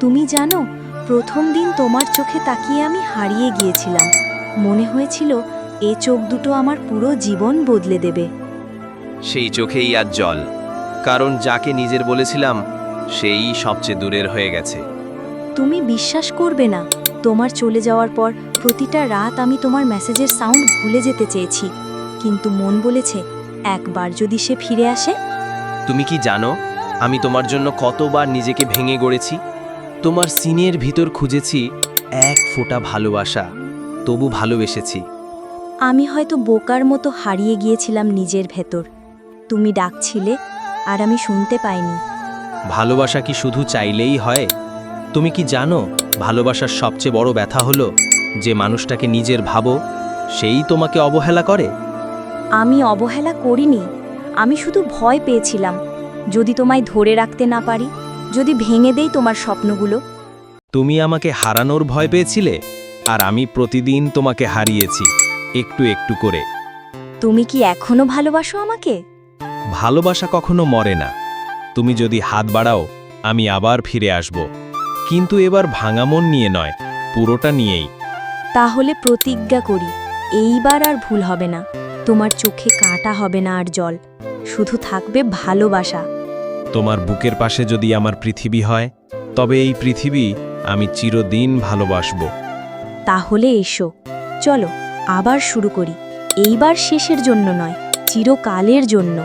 তুমি জানো প্রথম দিন তোমার চোখে তাকিয়ে আমি হারিয়ে গিয়েছিলাম। মনে হয়েছিল এ চোখ দুটো আমার পুরো জীবন বদলে দেবে। সেই চোখেই আজ জল। কারণ যাকে নিজের বলেছিলাম সেই সবচেয়ে দূরের হয়ে গেছে। তুমি বিশ্বাস করবে না তোমার চলে যাওয়ার পর প্রতিটা রাত আমি তোমার মেসেজের সাউন্ড ভুলে যেতে চেয়েছি। কিন্তু মন বলেছে একবার যদি সে ফিরে আসে। তুমি কি জানো আমি তোমার জন্য কতবার নিজেকে ভেঙে গড়েছি? তোমার সিনের ভিতর খুঁজেছি এক ফোঁটা ভালোবাসা তবু ভালোবেসেছি। আমি হয়তো বোকার মতো হারিয়ে গিয়েছিলাম নিজের ভেতর। তুমি ডাকছিলে আর আমি শুনতে পাইনি। ভালোবাসা কি শুধু চাইলেই হয়? তুমি কি জানো ভালোবাসার সবচেয়ে বড় ব্যথা হলো যে মানুষটাকে নিজের ভাবো সেই তোমাকে অবহেলা করে? আমি অবহেলা করিনি। আমি শুধু ভয় পেয়েছিলাম যদি তোমায় ধরে রাখতে না পারি। যদি ভেঙে দেই তোমার স্বপ্নগুলো। তুমি আমাকে হারানোর ভয় পেয়েছিলে আর আমি প্রতিদিন তোমাকে হারিয়েছি একটু একটু করে। তুমি কি এখনও ভালোবাসো আমাকে? ভালোবাসা কখনো মরে না। তুমি যদি হাত বাড়াও আমি আবার ফিরে আসব। কিন্তু এবার ভাঙা মন নিয়ে নয় পুরোটা নিয়েই। তাহলে প্রতিজ্ঞা করি এইবার আর ভুল হবে না। তোমার চোখে কাটা হবে না আর জল। শুধু থাকবে ভালোবাসা। তোমার বুকের পাশে যদি আমার পৃথিবী হয়, তবে এই পৃথিবী আমি চিরদিন ভালোবাসব। তাহলে এসো, চলো আবার শুরু করি। এইবার শেষের জন্য নয়, চিরকালের জন্য।